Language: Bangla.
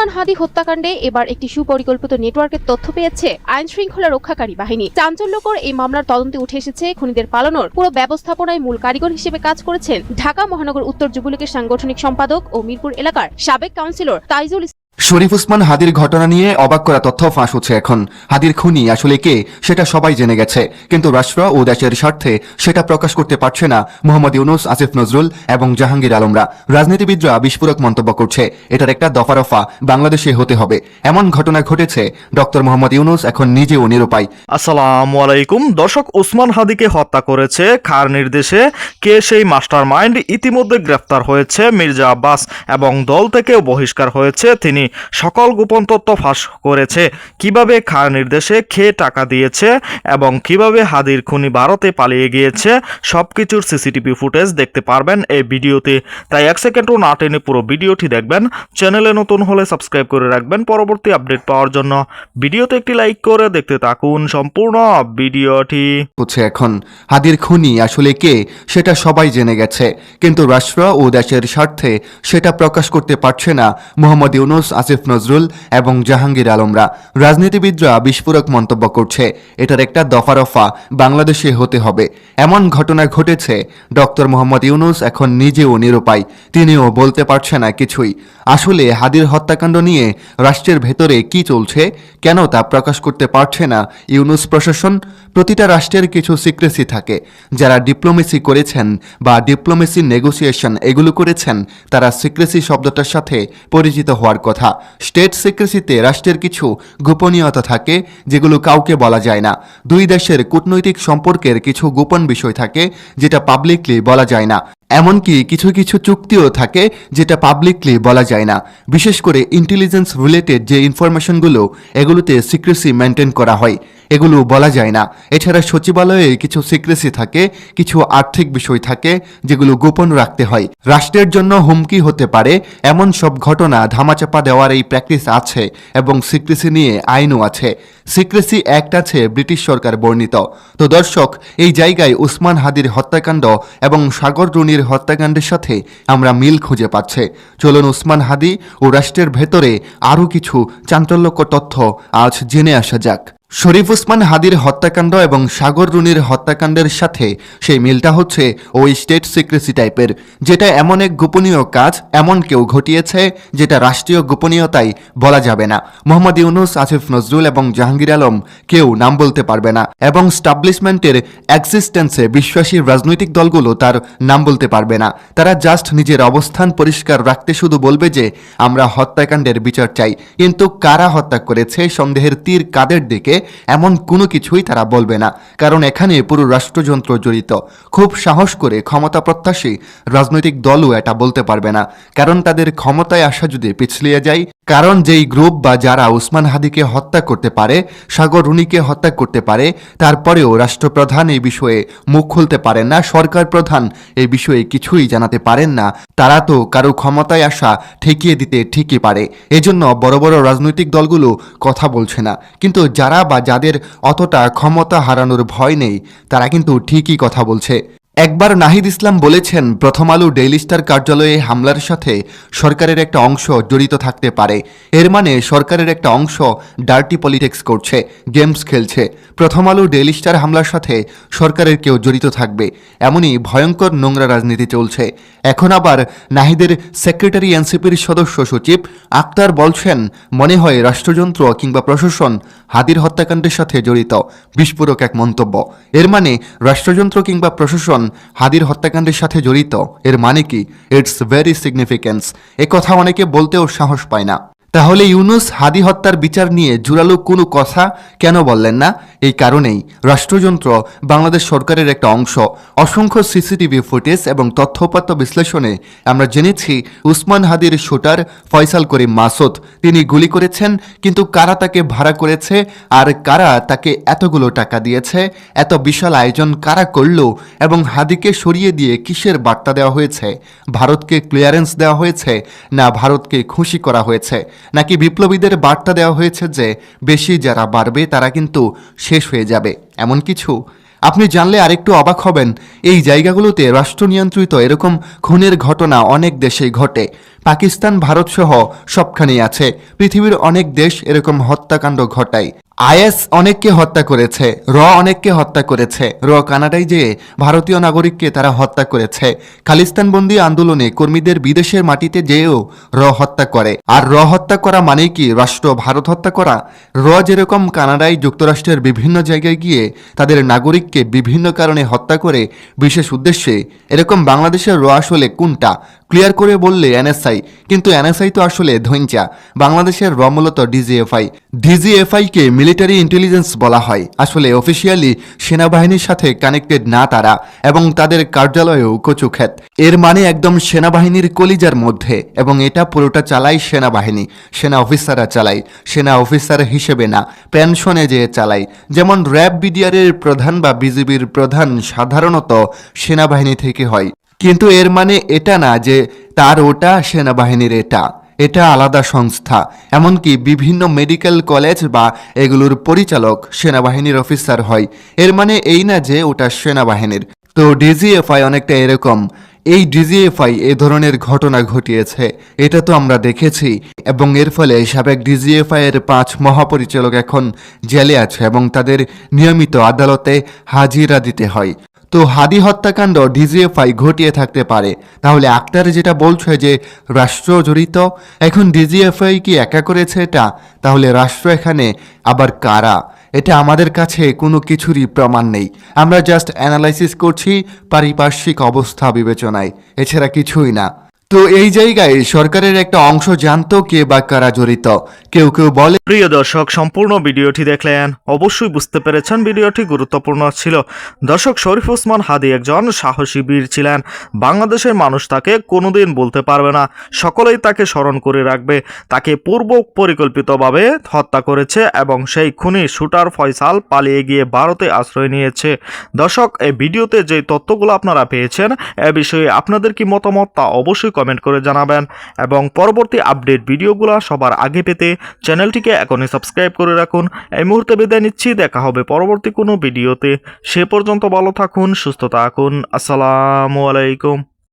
উসমান হাদি হত্যাকাণ্ডে এবার একটি সুপরিকল্পিত নেটওয়ার্কের তথ্য পেয়েছে আইন শৃঙ্খলা রক্ষাকারী বাহিনী। চাঞ্চল্যকর এই মামলার তদন্তে উঠে এসেছে খুনিদের পালানোর। পুরো ব্যবস্থাপনায় মূল কারিগর হিসেবে কাজ করেছেন ঢাকা মহানগর উত্তর যুবলীগের সাংগঠনিক সম্পাদক ও মিরপুর এলাকার সাবেক কাউন্সিলর তাইজুল শরীফ উসমান হাদির ঘটনা নিয়ে অবাক করা তথ্য ফাঁস হচ্ছে এখন। হাদির খুনি আসলে কে, সেটা সবাই জেনে গেছে। কিন্তু রাষ্ট্র ও দেশের স্বার্থে সেটা প্রকাশ করতে পারছে না মোহাম্মদ ইউনুস, আসিফ নজরুল এবং জাহাঙ্গীর আলমরা। রাজনীতিবিদরা বিস্ফোরক মন্তব্য করছে, এটার একটা দফারফা বাংলাদেশে হতে হবে। এমন ঘটনা ঘটেছে, ডক্টর মোহাম্মদ ইউনুস এখন নিজেও নিরুপায়। আসসালাম আলাইকুম। দর্শক ওসমান হাদিকে হত্যা করেছে খার নির্দেশে? কে সেই মাস্টার মাইন্ড ইতিমধ্যে গ্রেফতার হয়েছে মির্জা আব্বাস এবং দল থেকেও বহিষ্কার হয়েছে তিনি। সকল গোপন তথ্য ফাঁস করেছে। কীভাবে খার নির্দেশে খেয়ে টাকা দিয়েছে এবং কীভাবে হাদির খুনি ভারতে পালিয়ে গিয়েছে, সবকিছুর সিসিটিভি ফুটেজ দেখতে পারবেন এই ভিডিওতে। তাই এক সেকেন্ডও না টেনে পুরো ভিডিওটি দেখবেন। চ্যানেলে নতুন হলে সাবস্ক্রাইব করে রাখবেন পরবর্তী আপডেট পাওয়ার জন্য। ভিডিওতে একটি লাইক করে দেখতে থাকুন সম্পূর্ণ ভিডিওটি। হচ্ছে এখন হাদির খুনি আসলে কে সেটা সবাই জেনে গেছে। কিন্তু রাষ্ট্র ও দেশের স্বার্থে সেটা প্রকাশ করতে পারছে না। মোহাম্মদ ইউনুস আসিফ নজরুল এবং জাহাঙ্গীর আলমরা। রাজনীতিবিদরা বিস্ফোরক মন্তব্য করছে, এটার একটা দফারফা বাংলাদেশে হতে হবে। এমন ঘটনা ঘটেছে, ডক্টর মোহাম্মদ ইউনুস এখন নিজেও নিরুপায়, তিনিও বলতে পারছে না কিছুই। আসলে হাদির হত্যাকাণ্ড নিয়ে রাষ্ট্রের ভেতরে কি চলছে, কেন তা প্রকাশ করতে পারছে না ইউনুস প্রশাসন? প্রতিটা রাষ্ট্রের কিছু সিক্রেসি থাকে। যারা ডিপ্লোমেসি করেছেন বা ডিপ্লোমেসি নেগোসিয়েশন এগুলো করেছেন, তারা সিক্রেসি শব্দটার সাথে পরিচিত হওয়ার কথা। স্টেট সিক্রেসিতে রাষ্ট্রের কিছু গোপনীয়তা থাকে, যেগুলো কাউকে বলা যায় না। দুই দেশের কূটনৈতিক সম্পর্কের কিছু গোপন বিষয় থাকে, যেটা পাবলিকলি বলা যায় না। এমনকি কিছু কিছু চুক্তিও থাকে যেটা পাবলিকলি বলা যায় না। বিশেষ করে ইন্টেলিজেন্স রিলেটেড যে ইনফরমেশনগুলো এগুলোতে সিক্রেসি মেনটেন করা হয়। এগুলো বলা যায় না। এছাড়া সচিবালয়ে কিছু সিক্রেসি থাকে, কিছু আর্থিক বিষয় থাকে, যেগুলো গোপন রাখতে হয়। রাষ্ট্রের জন্য হুমকি হতে পারে, এমন সব ঘটনা ধামাচাপা দেওয়ার এই প্র্যাকটিস আছে এবং সিক্রেসি নিয়ে আইনও আছে। সিক্রেসি অ্যাক্ট আছে ব্রিটিশ সরকার বর্ণিত। তো দর্শক, এই জায়গায় উসমান হাদির হত্যাকাণ্ড এবং সাগর রুনির হত্যাকাণ্ডের সাথে আমরা মিল খুঁজে পাচ্ছে। চলুন উসমান হাদি ও রাষ্ট্রের ভেতরে আরও কিছু চাঞ্চল্যকর তথ্য আজ জেনে আসা যাক। শরীফ উসমান হাদির হত্যাকাণ্ড এবং সাগর রুনির হত্যাকাণ্ডের সাথে সেই মিলটা হচ্ছে ওই স্টেট সিক্রেসি টাইপের, যেটা এমন এক গোপনীয় কাজ, এমন কেউ ঘটিয়েছে, যেটা রাষ্ট্রীয় গোপনীয়তাই বলা যাবে না। মোহাম্মদ ইউনুস, আসিফ নজরুল এবং জাহাঙ্গীর আলম কেউ নাম বলতে পারবে না এবং স্টাবলিশমেন্টের এক্সিস্টেন্সে বিশ্বাসী রাজনৈতিক দলগুলো তার নাম বলতে পারবে না। তারা জাস্ট নিজের অবস্থান পরিষ্কার রাখতে শুধু বলবে যে, আমরা হত্যাকাণ্ডের বিচার চাই। কিন্তু কারা হত্যা করেছে সন্দেহের তীর কাদের দিকে এমন কোনো কিছুই তারা বলবে না, কারণ এখানে পুরো রাষ্ট্রযন্ত্র জড়িত। খুব সাহস করে ক্ষমতা প্রত্যাশী রাজনৈতিক দলও এটা বলতে পারবে না, কারণ তাদের ক্ষমতায় আসা যদি পিছলিয়ে যায় কারণ যেই গ্রুপ বা যারা উসমান হাদিকে হত্যা করতে পারে, সাগর রুনিকে হত্যা করতে পারে, তারপরেও রাষ্ট্রপ্রধান এই বিষয়ে মুখ খুলতে পারেন না, সরকার প্রধান এই বিষয়ে কিছুই জানাতে পারেন না। তারা তো কারও ক্ষমতায় আসা ঠেকিয়ে দিতে ঠিকই পারে। এজন্য বড় বড় রাজনৈতিক দলগুলো কথা বলছে না। কিন্তু যারা বা যাদের অতটা ক্ষমতা হারানোর ভয় নেই, তারা কিন্তু ঠিকই কথা বলছে। একবার নাহিদ ইসলাম বলেছেন, প্রথম আলো ডেইলি স্টার কার্যালয়ে হামলার সাথে সরকারের একটা অংশ জড়িত থাকতে পারে। এর মানে সরকারের একটা অংশ ডার্টি পলিটিক্স করছে, গেমস খেলছে। প্রথম আলো ডেইলি স্টার হামলার সাথে সরকারের কেউ জড়িত থাকবে। এমনই ভয়ঙ্কর নোংরা রাজনীতি চলছে। এখন আবার নাহিদের সেক্রেটারি এনসিপির সদস্য সচিব আক্তার বলছেন, মনে হয় রাষ্ট্রযন্ত্র কিংবা প্রশাসন হাদির হত্যাকাণ্ডের সাথে জড়িত। বিস্ফোরক এক মন্তব্য। এর মানে রাষ্ট্রযন্ত্র কিংবা প্রশাসন হাদির হত্যাকাণ্ডের সাথে জড়িত। এর মানে কি? ইটস ভেরি সিগনিফিক্যান্স কথা অনেকে বলতেও সাহস পায় না। তাহলে ইউনুস হাদি হত্যার বিচার নিয়ে জোরালো কোনো কথা কেন বললেন না? এই কারণেই রাষ্ট্রযন্ত্র বাংলাদেশ সরকারের একটা অংশ। অসংখ্য সিসিটিভি ফুটেজ এবং তথ্যপাত্য বিশ্লেষণে আমরা জেনেছি উসমান হাদির শুটার ফয়সাল করিম মাসুদ। তিনি গুলি করেছেন, কিন্তু কারা তাকে ভাড়া করেছে আর কারা তাকে এতগুলো টাকা দিয়েছে? এত বিশাল আয়োজন কারা করল এবং হাদিকে সরিয়ে দিয়ে কিসের বার্তা দেওয়া হয়েছে? ভারতকে ক্লিয়ারেন্স দেওয়া হয়েছে না ভারতকে খুশি করা হয়েছে? নাকি বিপ্লবীদের বার্তা দেওয়া হয়েছে যে, বেশি যারা বাড়বে তারা কিন্তু শেষ হয়ে যাবে, এমন কিছু? আপনি জানলে আরেকটু অবাক হবেন, এই জায়গাগুলোতে রাষ্ট্র নিয়ন্ত্রিত এরকম খুনের ঘটনা অনেক দেশেই ঘটে। পাকিস্তান, ভারত সহ সবখানেই আছে। পৃথিবীর অনেক দেশ এরকম হত্যাকাণ্ড ঘটায়। আইএস অনেককে হত্যা করেছে, র অনেককে হত্যা করেছে। র কানাডায় যেয়ে ভারতীয় নাগরিককে তারা হত্যা করেছে। খালিস্তানবন্দি আন্দোলনে কর্মীদের বিদেশের মাটিতে যেয়েও র হত্যা করে। আর র হত্যা করা মানে কি রাষ্ট্র ভারত হত্যা করা? র যেরকম কানাডায় যুক্তরাষ্ট্রের বিভিন্ন জায়গায় গিয়ে তাদের নাগরিককে বিভিন্ন কারণে হত্যা করে, বিশেষ উদ্দেশ্যে এরকম বাংলাদেশের র আসলে কোনটা? ক্লিয়ার করে বললে এনএসআই। কিন্তু এনএসআই তো আসলে ধৈঞ্চা বাংলাদেশের র মূলত ডিজিএফআই। ডিজিএফআই কে মিলিটারি ইন্টেলিজেন্স বলা হয়। আসলে অফিসিয়ালি সেনাবাহিনীর সাথে কানেক্টেড না তারা, এবং তাদের কার্যালয়েও কচুখ্যাত এর মানে একদম সেনাবাহিনীর কলিজার মধ্যে, এবং এটা পুরোটা চালায় সেনাবাহিনী। সেনা অফিসাররা চালায় সেনা অফিসার হিসেবে না, পেনশনে যেয়ে চালায় যেমন র্যাব বিডিআরের প্রধান বা বিজিবির প্রধান সাধারণত সেনাবাহিনী থেকে হয়। কিন্তু এর মানে এটা না যে তার ওটা সেনাবাহিনীর এটা। এটা আলাদা সংস্থা, এমনকি বিভিন্ন মেডিকেল কলেজ বা এগুলোর পরিচালক সেনাবাহিনীর অফিসার হয়। এর মানে এই না যে ওটা সেনাবাহিনীর। তো ডিজিএফআই অনেকটা এরকম। এই ডিজিএফআই এ ধরনের ঘটনা ঘটিয়েছে। এটা তো আমরা দেখেছি। এবং এর ফলে সাবেক ডিজিএফআই এর পাঁচ মহাপরিচালক এখন জেলে আছে এবং তাদের নিয়মিত আদালতে হাজিরা দিতে হয়। তো হাদি হত্যাকাণ্ড ডিজিএফআই ঘটিয়ে থাকতে পারে। তাহলে আক্তার যেটা বলছে যে রাষ্ট্র জড়িত, এখন ডিজিএফআই কি একা করেছে এটা? তাহলে রাষ্ট্র এখানে আবার কারা? এটা আমাদের কাছে কোনো কিছুরই প্রমাণ নেই। আমরা জাস্ট অ্যানালাইসিস করছি পারিপার্শ্বিক অবস্থা বিবেচনায়, এছাড়া কিছুই না। তো এই জায়গায় সরকারের একটা অংশ জানতো কে বা কারা জড়িত। কেউ কেউ বলে, প্রিয় দর্শক, সম্পূর্ণ ভিডিওটি দেখলেন। অবশ্যই বুঝতে পেরেছেন ভিডিওটি গুরুত্বপূর্ণ ছিল। দর্শক, শরীফ ওসমান হাদি একজন সাহসী বীর ছিলেন। বাংলাদেশের মানুষ তাকে কোনোদিন বলতে পারবে না। সকলেই তাকে স্মরণ করে রাখবে। তাকে পূর্ব পরিকল্পিতভাবে হত্যা করেছে এবং সেই খুনি শুটার ফয়সাল পালিয়ে গিয়ে ভারতে আশ্রয় নিয়েছে। দর্শক, এই ভিডিওতে যে তথ্যগুলো আপনারা পেয়েছেন, এ বিষয়ে আপনাদের কি মতামত তা অবশ্যই কমেন্ট করে জানাবেন এবং পরবর্তী আপডেট ভিডিওগুলো সবার আগে পেতে চ্যানেলটিকে এখনই সাবস্ক্রাইব করে রাখুন। এই মুহূর্তে বিদায় নিচ্ছি, দেখা হবে পরবর্তী কোনো ভিডিওতে। সে পর্যন্ত ভালো থাকুন, সুস্থ থাকুন। আসসালামু আলাইকুম।